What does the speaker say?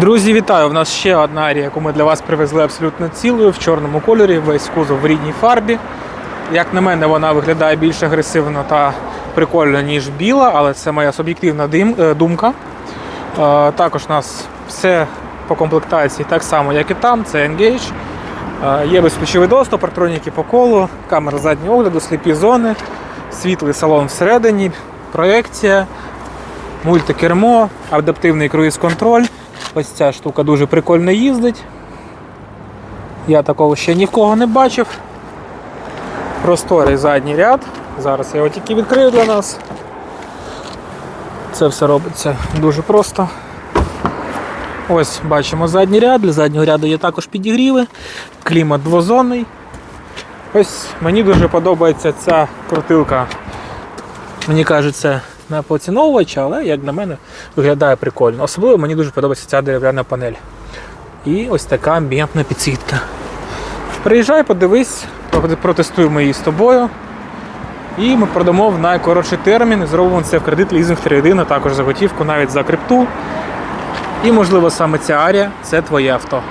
Друзі, вітаю! У нас ще одна арія, яку ми для вас привезли абсолютно цілою в чорному кольорі, весь кузов в рідній фарбі. Як на мене, вона виглядає більш агресивно та прикольно, ніж біла, але це моя суб'єктивна е, думка. Е, Також у нас все по комплектації так само, як і там. Це Engage. Е, Є безключовий доступ, партроніки по колу, камера заднього огляду, сліпі зони, світлий салон всередині, проекція, мультикермо, адаптивний круїз-контроль. Ось ця штука дуже прикольно їздить. Я такого ще ні в кого не бачив. Просторий задній ряд. Зараз я його тільки відкрию для нас. Це все робиться дуже просто. Ось бачимо задній ряд. Для заднього ряду є також підігріви, клімат двозонний. Ось мені дуже подобається ця крутилка. Мені кажеться, на поціновувача, але як на мене виглядає прикольно. Особливо мені дуже подобається ця дерев'яна панель. І ось така амбієнтна підсвітка. Приїжджай, подивись, протестуємо її з тобою. І ми продамо в найкоротший термін зробимо це в кредит лізинг 3.1, а також за готівку, навіть за крипту. І можливо саме ця арія це твоє авто.